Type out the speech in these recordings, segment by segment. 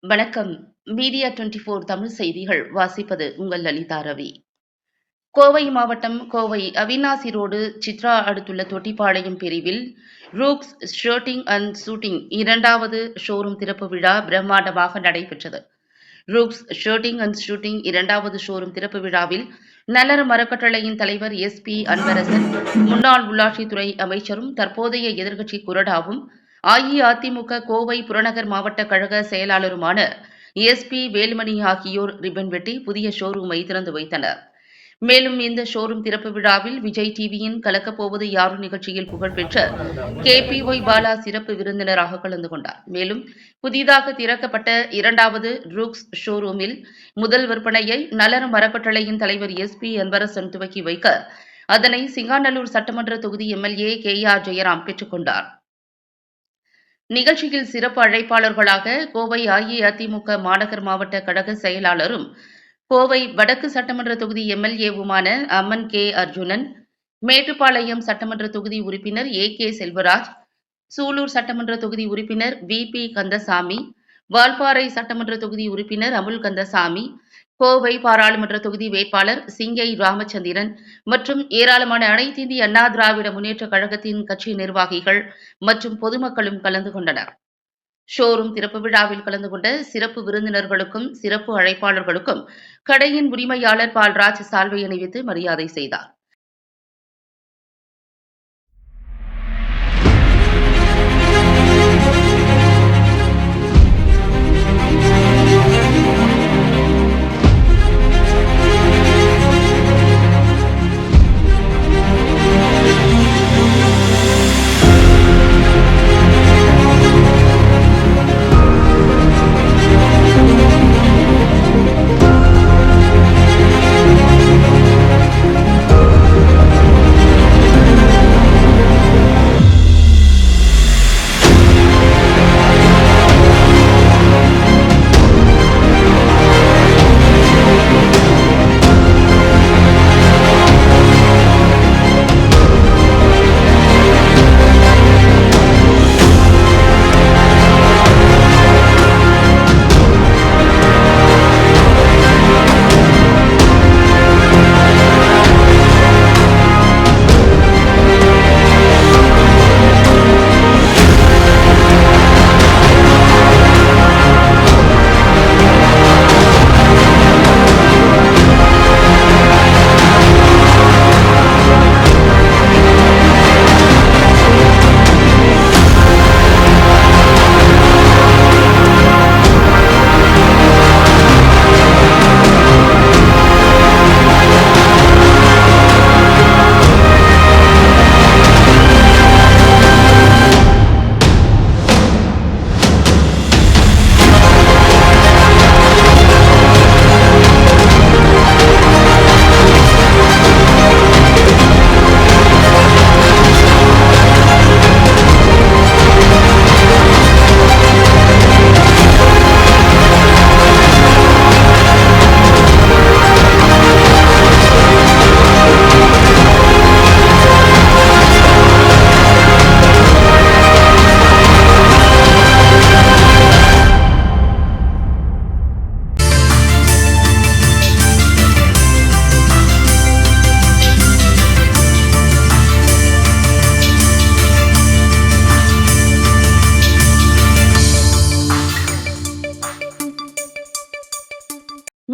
வணக்கம். Media twenty four Tamil செய்திகள் வாசிப்பது உங்கள் லலிதா ரவி. கோவை மாவட்டம் கோவை அவினாசி ரோடு சித்ரா அடுத்துள்ள தொட்டிப்பாளையம் பிரிவில் ரூக்ஸ் ஷர்ட்டிங் அண்ட் ஷூட்டிங் இரண்டாவது ஷோரூம் திறப்பு விழா பிரம்மாண்டமாக நடைபெற்றது. ரூக்ஸ் ஷர்ட்டிங் அண்ட் ஷூட்டிங் இரண்டாவது ஷோரூம் திறப்பு விழாவில் நல்லற மரக்கட்டளையின் தலைவர் எஸ் பி அன்பரசன் முன்னாள் உள்ளாட்சித்துறை அமைச்சரும் தற்போதைய எதிர்க்கட்சி குரடாவும் அஇஅதிமுக கோவை புறநகர் மாவட்ட கழக செயலாளருமான எஸ் பி வேலுமணி ஆகியோர் ரிப்பன் வெட்டி புதிய ஷோரூமை திறந்து வைத்தனர். மேலும் இந்த ஷோரூம் திறப்பு விழாவில் விஜய் டிவியின் கலக்கப்போவது யாரு நிகழ்ச்சியில் புகழ்பெற்ற கே பி ஒய் பாலா சிறப்பு விருந்தினராக கலந்து கொண்டார். மேலும் புதிதாக திறக்கப்பட்ட இரண்டாவது ரூக்ஸ் ஷோரூமில் முதல் விற்பனையை நலர மரக்கட்டளையின் தலைவர் எஸ் பி அன்பரசன் துவக்கி வைக்க அதனை சிங்காநல்லூர் சட்டமன்ற தொகுதி எம்எல்ஏ கே ஆர் ஜெயராம் பெற்றுக்கொண்டார் நிகழ்ச்சியில் சிறப்பு அழைப்பாளர்களாக கோவை அஇஅதிமுக மாநகர் மாவட்ட கழக செயலாளரும் கோவை வடக்கு சட்டமன்ற தொகுதி எம்எல்ஏவுமான அம்மன் கே. அர்ஜுனன் மேட்டுப்பாளையம் சட்டமன்ற தொகுதி உறுப்பினர் ஏ. கே. செல்வராஜ் சூலூர் சட்டமன்ற தொகுதி உறுப்பினர் வி. பி. கந்தசாமி வால்பாறை சட்டமன்ற தொகுதி உறுப்பினர் அமுல் கந்தசாமி கோவை பாராளுமன்ற தொகுதி வேட்பாளர் சிங்கை ராமச்சந்திரன் மற்றும் ஏராளமான அனைத்து இந்திய அண்ணா திராவிட முன்னேற்ற கழகத்தின் கட்சி நிர்வாகிகள் மற்றும் பொதுமக்களும் கலந்து கொண்டனர். ஷோரூம் திறப்பு விழாவில் கலந்து கொண்ட சிறப்பு விருந்தினர்களுக்கும் சிறப்பு அழைப்பாளர்களுக்கும் கடையின் உரிமையாளர் பால்ராஜ் சால்வை அணிவித்து மரியாதை செய்தார்.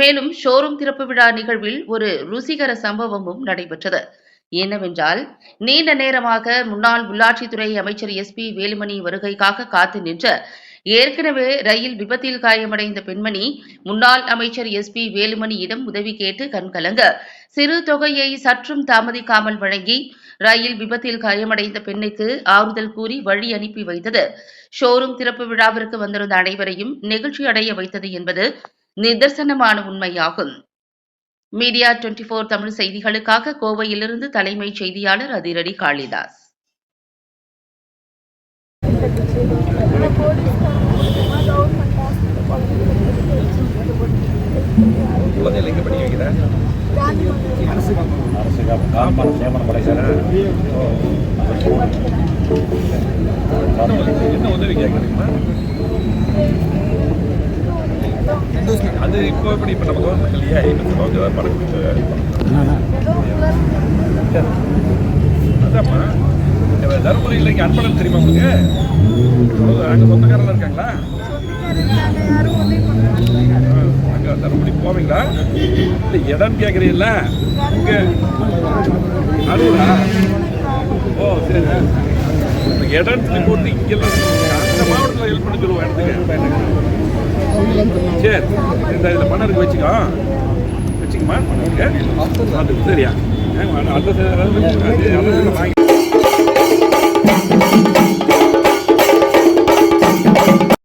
மேலும் ஷோரூம் திறப்பு விழா நிகழ்வில் ஒரு ருசிகர சம்பவமும் நடைபெற்றது. என்னவென்றால் நீண்ட நேரமாக முன்னாள் உள்ளாட்சித்துறை அமைச்சர் எஸ் பி வேலுமணி வருகைக்காக காத்து நின்ற ஏற்கனவே ரயில் விபத்தில் காயமடைந்த பெண்மணி முன்னாள் அமைச்சர் எஸ் பி வேலுமணியிடம் உதவி கேட்டு கண்கலங்க சிறு தொகையை சற்றும் தாமதிக்காமல் வழங்கி ரயில் விபத்தில் காயமடைந்த பெண்ணுக்கு ஆறுதல் கூறி வழி அனுப்பி வைத்தது. ஷோரூம் திறப்பு விழாவிற்கு வந்திருந்த அனைவரையும் நெகிழ்ச்சி அடைய வைத்தது என்பது நிதர்சனமான உண்மையாகும். மீடியா டுவெண்டி ஃபோர் தமிழ் செய்திகளுக்காக கோவையிலிருந்து தலைமைச் செய்தியாளர் அதிரடி காளிதாஸ். அரசு என்ன உதவி கேட்குறீங்களா அது இப்போ எப்படி இப்போ நம்ம கவர்மெண்ட் இல்லையா இப்போ கொஞ்சம் படம் கொடுத்து அதாம்மா தருமபுரியில் இங்கே அன்பழகன் தெரியுமா உங்களுக்கு? அங்கே சொந்தக்காரெல்லாம் இருக்காங்களா? அங்கே தருமபுரி போவீங்களா? இல்லை இடம் கேட்குறீங்களா இங்கே. அருவா ஓ சரி. இப்போ இடம் போட்டு இங்கெல்லாம் அந்த மாவட்டத்தில் ஹெல்ப் பண்ணி சொல்லுவோம் இடத்துக்கு. சரி. இந்த இதில் பணம் இருக்கு வச்சுக்கோ. வச்சுக்கமா. பணம் சரியா. அடுத்த வாங்கி